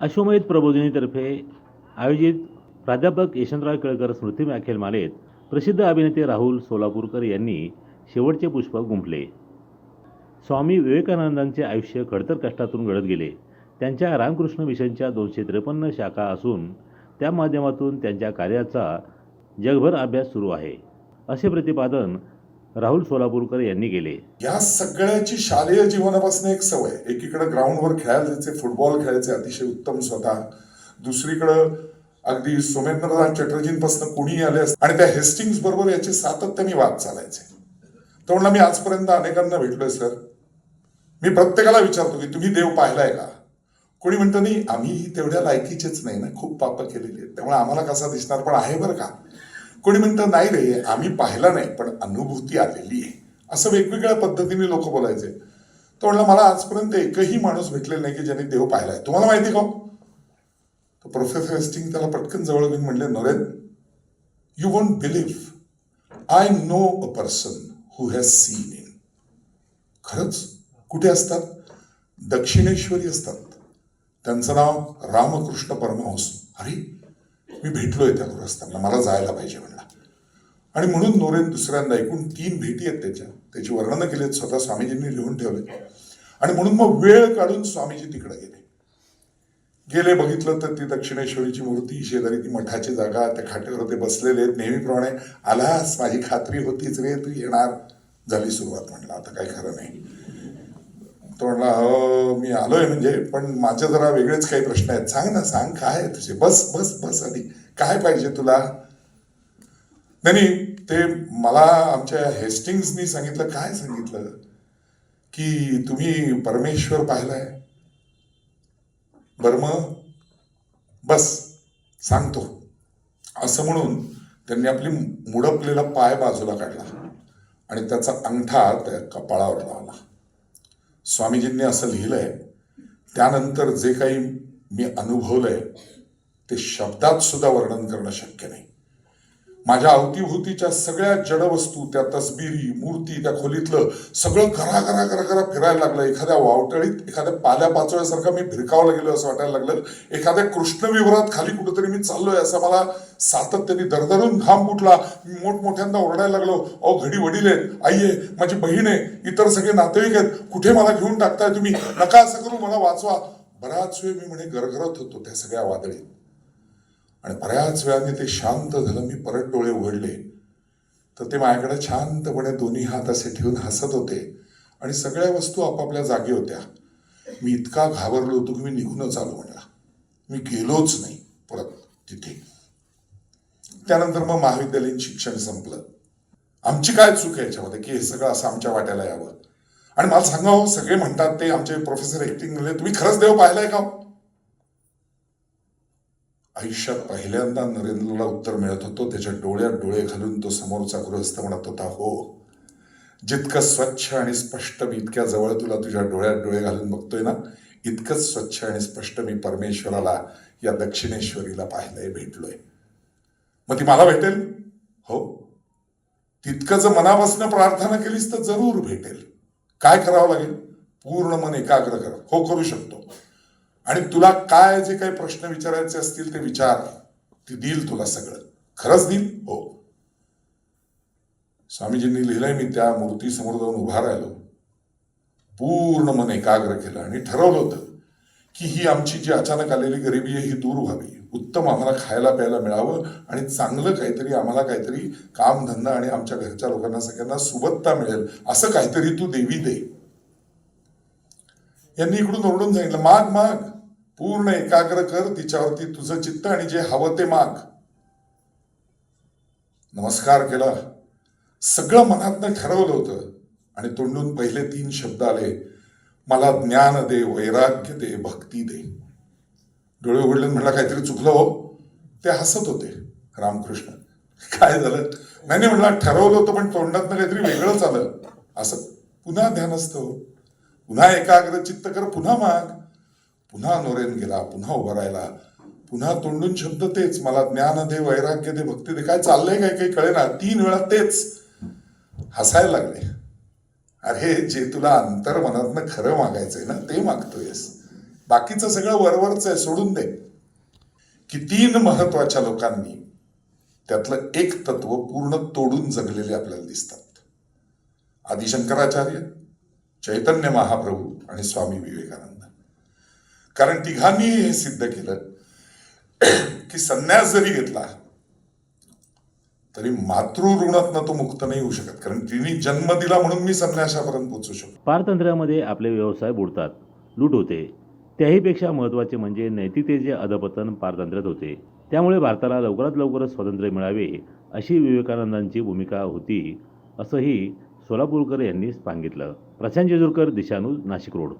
अश्वमेध प्रबोधिनीतर्फे आयोजित प्राध्यापक यशवंतराव केळकर स्मृती व्याख्यानमालेत प्रसिद्ध अभिनेते राहुल सोलापूरकर यांनी शेवटचे पुष्प गुंफले. स्वामी विवेकानंदांचे आयुष्य खडतर कष्टातून घडत गेले. त्यांच्या रामकृष्ण मिशनच्या दोनशे त्रेपन्न शाखा असून त्या माध्यमातून त्यांच्या कार्याचा जगभर अभ्यास सुरू आहे. असे प्रतिपादन राहुल सोलापूरकर यांनी केले. या सगळ्याची शालेय जीवनापासून एक सवय. एकीकडे ग्राउंडवर खेळायला जायचे फुटबॉल खेळायचे अतिशय उत्तम स्वतः. दुसरीकडं अगदी सोमेंद्रनाथ चटर्जींपासून कोणी आले आणि त्या हेस्टिंग्स बरोबर याचे सातत्याने वाद चालायचे. तर म्हणलं मी आजपर्यंत अनेकांना भेटलोय सर मी प्रत्येकाला विचारतो की तुम्ही देव पाहिलाय का? कोणी म्हणतो नाही आम्ही तेवढ्या लायकीचेच नाही ना. खूप पाप केलेली आहेत. त्यामुळे आम्हाला कसा दिसणार? पण आहे बरं का? कोणी म्हणतं नाही रे आम्ही पाहिला नाही पण अनुभूती आलेली आहे. असं वेगवेगळ्या पद्धतीने लोक बोलायचे. तो म्हणलं मला आजपर्यंत एकही माणूस भेटलेला नाही की ज्याने देव पाहिलाय. तुम्हाला माहिती का हो? तो प्रोफेसर हेस्टिंग त्याला पटकन जवळ घेऊन म्हणले Naren you won't believe I know a person who has seen in खरंच? कुठे असतात? दक्षिणेश्वरी असतात. त्यांचं नाव रामकृष्ण परमहंस. अरे मी भेटलोय त्या गृहस्थांना. मला जायला पाहिजे म्हणला. आणि म्हणून नोरेन दुसऱ्यांदा एकूण तीन भेटी आहेत त्याच्या. त्याची वर्णनं केली आहेत स्वतः स्वामीजींनी लिहून ठेवले आणि म्हणून मग वेळ काढून स्वामीजी तिकडे गेले. गेले बघितलं तर ती दक्षिणेश्वरीची मूर्ती शेजारी ती मठाची जागा त्या खाटेवर ते बसलेले आहेत नेहमीप्रमाणे आलास माझी खात्री होतीच रे तू येणार. झाली सुरुवात म्हणलं. आता काय खरं नाही. तो म्हणला हो मी आलोय म्हणजे पण माझे जरा वेगळेच काही प्रश्न आहेत. सांग ना सांग काय आहे तुझे? बस बस बस आधी. काय पाहिजे तुला? नाही नाही ते मला आमच्या हेस्टिंग्सनी सांगितलं. काय सांगितलं? की तुम्ही परमेश्वर पाहिलाय. बरं मग? बस सांगतो. असं म्हणून त्यांनी आपली मुडपलेला पाय बाजूला काढला आणि त्याचा अंगठा त्या कपाळावर लावला. स्वामीजींनी असं लिहिलंय. त्यानंतर जे काही मी अनुभवलंय ते शब्दात सुद्धा वर्णन करणं शक्य नाही. माझ्या अवतीभोवतीच्या सगळ्या जडवस्तू त्या तसबिरी मूर्ती त्या खोलीतलं सगळं घरा घरा घरा घरा फिरायला लागलं. एखाद्या वावटळीत एखाद्या पाल्या पाचोळ्यासारखं मी भिरकावला गेलो असं वाटायला लागलं. एखाद्या कृष्ण विवरात खाली कुठेतरी मी चाललोय असं मला सातत्याने दरदरून घाम फुटला. मी मोठमोठ्यांदा ओरडायला लागलो अहो घडी वडील आहेत. आई आहे माझी बहीण आहे इतर सगळे नातेवाईक आहेत. कुठे मला घेऊन टाकताय तुम्ही? नका असं करू मला वाचवा. बराच वेळ मी म्हणे गरगरत होतो त्या सगळ्या वादळीत. आणि बऱ्याच वेळाने ते शांत झालं. मी परत डोळे उघडले. तर ते माझ्याकडे शांतपणे दोन्ही हात असे ठेवून हसत होते आणि सगळ्या वस्तू आपापल्या जागी होत्या. मी इतका घाबरलो होतो की मी निघूनच आलो म्हणला मी गेलोच नाही परत तिथे. त्यानंतर मग महाविद्यालयीन शिक्षण संपलं. आमची काय चूक आहे याच्यामध्ये? की हे सगळं असं आमच्या वाट्याला यावं. आणि मला सांगा हो सगळे म्हणतात ते आमचे प्रोफेसर ऍक्टिंग म्हणले तुम्ही खरंच देव पाहिलाय का हो? आयुष्यात पहिल्यांदा नरेंद्रला उत्तर मिळत होतं त्याच्या डोळ्यात डोळे घालून तो समोरचा गृहस्थ म्हणत होता हो जितकं स्वच्छ आणि स्पष्ट मी इतक्या जवळ तुला तुझ्या डोळ्यात डोळे घालून बघतोय ना इतकंच स्वच्छ आणि स्पष्ट मी परमेश्वराला या दक्षिणेश्वरीला पाहिलंय भेटलोय. मग ती मला भेटेल? हो. तितकं जर मनापासून प्रार्थना केलीस तर जरूर भेटेल. काय करावं लागेल? पूर्ण मन एकाग्र कर. हो करू शकतो. आणि तुला काय जे काही प्रश्न विचारायचे असतील ते विचार ती देईल तुला सगळं. खरंच देईल? हो. स्वामीजींनी लिहिलंय मी त्या मूर्तीसमोर जाऊन उभा राहिलो. पूर्ण मन एकाग्र केलं आणि ठरवलं होतं की ही आमची जी अचानक आलेली गरिबी आहे ही दूर व्हावी. उत्तम आम्हाला खायला प्यायला मिळावं आणि चांगलं काहीतरी आम्हाला काहीतरी कामधंदा आणि आमच्या घरच्या लोकांना सगळ्यांना सुबत्ता मिळेल असं काहीतरी तू देवी दे. यांनी इकडून ओरडून सांगितलं माग माग. पूर्ण एकाग्र कर तिच्यावरती तुझं चित्त आणि जे हवं ते माग. नमस्कार केला. सगळं मनातनं ठरवलं होतं आणि तोंडून पहिले तीन शब्द आले. मला ज्ञान दे वैराग्य दे भक्ती दे. डोळे उघडले म्हटलं काहीतरी चुकलं हो. ते हसत होते रामकृष्ण. काय झालं? नाही नाही म्हणला ठरवलं होतं पण तोंडातनं काहीतरी वेगळंच आलं. असं पुन्हा ध्यान असतं हो. पुन्हा एकाग्र चित्त कर पुन्हा माग. पुन्हा नोरेन गेला पुन्हा उभा राहिला. पुन्हा तोंडून शब्द तेच मला ज्ञान दे वैराग्य दे भक्ती दे. काय चाललंय काय काही कळेना. तीन वेळा तेच. हसायला लागले. अरे जे तुला अंतर मनातनं खरं मागायचंय ना ते मागतोयस. बाकीचं सगळं वरवरच आहे सोडून दे. की तीन महत्त्वाच्या लोकांनी त्यातलं एक तत्व पूर्ण तोडून जगलेले आपल्याला दिसतात. आदिशंकराचार्य चैतन्य महाप्रभू आणि स्वामी विवेकानंद. कारण तिघांनी हे सिद्ध केलं की संन्यास जरी घेतला तरी मातृऋणातनं तो मुक्त नाही होऊ शकत. कारण तिने जन्म दिला म्हणून मी संन्यासापर्यंत पोहोचू शकतो. पारतंत्र्यामध्ये आपले व्यवसाय बुडतात लूट होते. त्याहीपेक्षा महत्त्वाचे म्हणजे नैतिकतेचे अधपतन पारतंत्र्यात होते. त्यामुळे भारताला लवकरात लवकर स्वातंत्र्य मिळावे अशी विवेकानंदांची भूमिका होती असंही सोलापूरकर यांनी सांगितलं. प्रशांत जेजूरकर दिशानू नाशिक रोड.